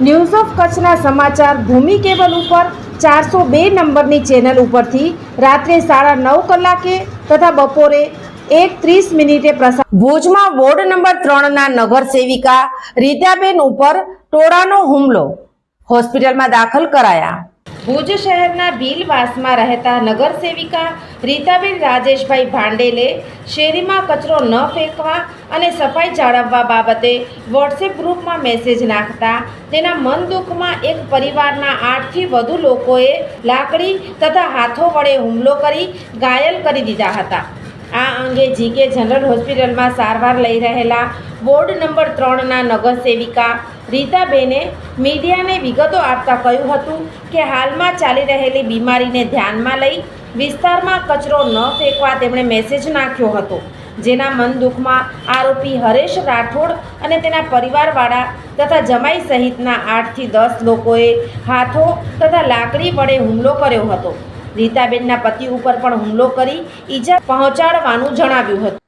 News of કચ્છના સમાચાર ભૂમિ cable ઉપર ચારસો બે નંબરની ચેનલ ઉપરથી રાત્રે સાડા નવ કલાકે તથા બપોરે એક ત્રીસ મિનિટે પ્રસાર ભુજમાં વોર્ડ નંબર ત્રણના નગર સેવિકા રીતાબેન ઉપર ટોળાનો હુમલો હોસ્પિટલમાં દાખલ કરાયા. ભુજ શહેરના ભીલવાસમાં રહેતા નગરસેવિકા રીતાબેન રાજેશભાઈ ભાંડેલે શેરીમાં કચરો ન ફેંકવા અને સફાઈ જાળવવા બાબતે વોટ્સએપ ગ્રુપમાં મેસેજ નાખતા તેના મન દુઃખમાં એક પરિવારના આઠથી વધુ લોકોએ લાકડી તથા હાથો વડે હુમલો કરી ઘાયલ કરી દીધા હતા. આ અંગે જીકે જનરલ હોસ્પિટલમાં સારવાર લઈ રહેલા વોર્ડ નંબર ત્રણના નગર સેવિકા રીતાબેને મીડિયાને વિગતો આપતા કહ્યું હતું કે હાલમાં ચાલી રહેલી બીમારીને ધ્યાનમાં લઈ વિસ્તારમાં કચરો ન ફેંકવા તેમણે મેસેજ નાખ્યો હતો. જેના મન દુઃખમાં આરોપી હરેશ રાઠોડ અને તેના પરિવારવાળા તથા જમાઈ સહિતના આઠથી દસ લોકોએ હાથો તથા લાકડી વડે હુમલો કર્યો હતો. રીતાબેનના પતિ ઉપર પણ હુમલો કરી ઈજા પહોંચાડવાનું જણાવ્યું હતું.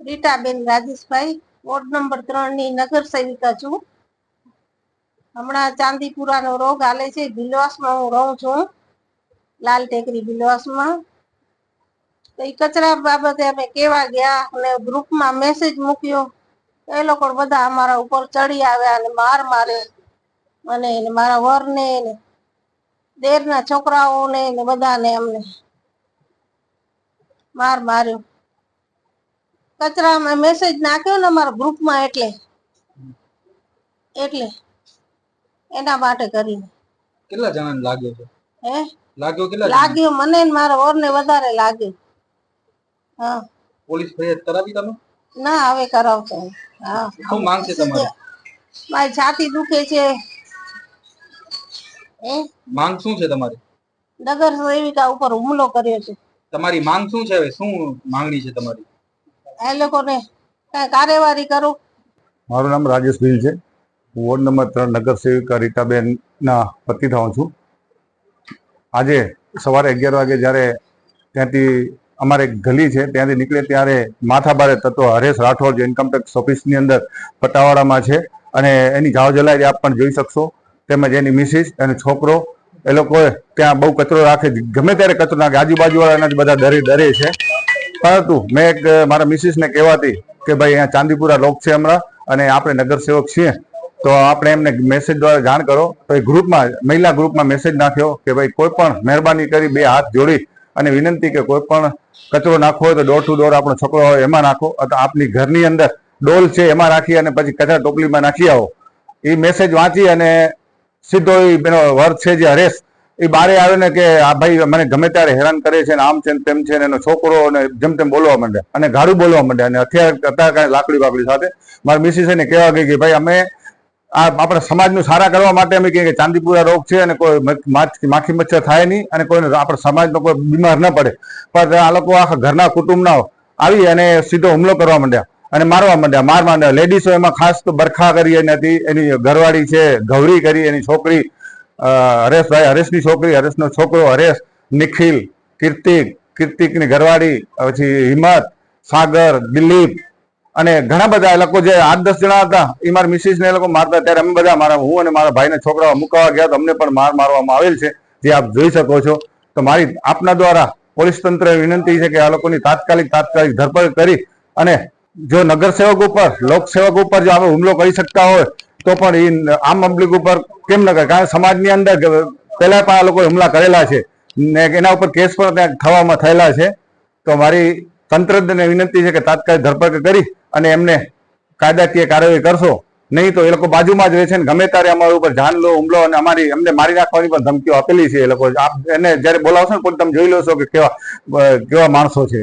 રીતાબેન રાજેશભાઈ, વોર્ડ નંબર ત્રણની નગર સેવિકા છું. હમણાં ચાંદીપુરાનો રોગ હાલે છે, ભીલવાસમાં હું રહું છું, લાલ ટેકરી ભીલવાસમાં. તો એ કચરા બાબતે અમે કેવા ગયા અને ગ્રુપમાં મેસેજ મૂક્યો. એ લોકો બધા અમારા ઉપર ચડી આવ્યા અને માર માર્યો અને મારા વરને ને દેરના છોકરાઓને ને બધાને અમને માર માર્યો. કચરામાં મેસેજ નાખ્યો ને અમારા ગ્રુપમાં એટલે. એટલે એના માટે કરીને. કેટલા જણાને લાગ્યો છે? હે? લાગ્યો કેટલા લાગ્યો મને ને મારા વરને વધારે લાગ્યો. હા. પોલીસ ફરિયાદ કરાવી તમે? ના હવે કરાવતો હા. શું માંગ છે તમારી? મારી છાતી દુખે છે. માંગ શું છે તમારી? નગર સેવિકા ઉપર હુમલો કર્યો છે. તમારી માંગ શું છે હવે? શું માંગણી છે તમારી? એ લોકોને કઈ કાર્યવાહી કરો? મારું નામ રાજેશ ભીલ છે. હું વોર્ડ નંબર ત્રણ નગર સેવિકા રીટાબેનના પતિ થાઉં છું. આજે સવારે અગિયાર વાગે જ્યારે ત્યાંથી અમારે એક ગલી છે ત્યાંથી નીકળે ત્યારે માથાભારે તત્વ હરેશ રાઠોડ જે ઇન્કમટેક્સ ઓફિસની અંદર પટાવાડામાં છે. અને એની જાવ જલાઈ આપ પણ જોઈ શકશો. તેમજ એની મિસિસ અને છોકરો, એ લોકોએ ત્યાં બહુ કચરો રાખે ગમે ત્યારે કચરો નાખે, આજુબાજુવાળા જ બધા ડરે ડરે છે. પરંતુ મેં એક, મારા મિસિસને કહેવાતી કે ભાઈ, અહીંયા ચાંદીપુરા લોક છે હમણાં અને આપણે નગર સેવક છીએ. તો આપણે એમને મેસેજ દ્વારા જાણ કરો. તો એ ગ્રુપમાં મહિલા ગ્રુપમાં મેસેજ નાખ્યો કે ભાઈ, કોઈ પણ મહેરબાની કરી બે હાથ જોડી અને વિનંતી કે કોઈ પણ કચરો નાખવો હોય તો ડોર ટુ ડોર આપણો છોકરો હોય એમાં નાખો. અથવા આપની ઘરની અંદર ડોલ છે, એમાં રાખી અને પછી કચરા ટોપલીમાં નાખી આવો. એ મેસેજ વાંચી અને સીધો એનો વર્ગ છે જે હરેશ એ બારે આવે ને કે આ ભાઈ મને ગમે ત્યારે હેરાન કરે છે ને આમ છે ને તેમ છે ને એનો છોકરો ને જેમ તેમ બોલવા માંડે અને ગાડું બોલવા માંડે અને હથિયાર હતા કાંઈ લાકડી બાકડી સાથે મારી મિસિસ એને કહેવા ગઈ કે ભાઈ અમે આ આપણા સમાજનું સારા કરવા માટે અમે કહીએ કે ચાંદીપુરા રોગ છે અને કોઈ માખી મચ્છર થાય નહીં અને કોઈને આપણા સમાજનો કોઈ બીમાર ન પડે. પણ આ લોકો આખા ઘરના કુટુંબના આવી અને સીધો હુમલો કરવા માંડ્યા. અને મારવા માંડ્યા. માર માંડ્યા. લેડીઝો એમાં ખાસ તો બરખા કરી હતી. એની ઘરવાળી છે, ગૌરી કરી, એની છોકરી હરેશભાઈ હરેશની છોકરી, હરેશનો છોકરો હરેશ, નિખિલ, કીર્તિક, કીર્તિકની ઘરવાળી, પછી હિંમત, સાગર, દિલીપ અને ઘણા બધા એ લોકો જે આઠ દસ જણા હતા એ મારા મિસિસને એ લોકો મારતા. ત્યારે અમે બધા મારા હું અને મારા ભાઈને છોકરાઓ મુકાવા ગયા તો અમને પણ માર મારવામાં આવેલ છે, જે આપ જોઈ શકો છો. તો મારી આપના દ્વારા પોલીસ તંત્ર વિનંતી છે કે આ લોકોની તાત્કાલિક તાત્કાલિક ધરપકડ કરી અને જો નગર સેવક ઉપર લોકસેવક ઉપર જો આપણે હુમલો કરી શકતા હોય, તો પણ એ આમ પબ્લિક ઉપર કેમ ન કરે? કારણ સમાજની અંદર પહેલા પણ આ લોકોએ હુમલા કરેલા છે. ને એના ઉપર કેસ પણ ત્યાં થવામાં થયેલા છે. તો મારી તંત્રને વિનંતી છે કે તાત્કાલિક ધરપકડ કરી અને એમને કાયદાકીય કાર્યવાહી કરશો. નહીં તો એ લોકો બાજુમાં જ રહે છે ને ગમે ત્યારે અમારા ઉપર જાનલો હુમલો અને અમારી અમને મારી નાખવાની પણ ધમકીઓ આપેલી છે એ લોકો. આપ એને જ્યારે બોલાવશો ને પણ તમે જોઈ લો છો કે કેવા કેવા માણસો છે.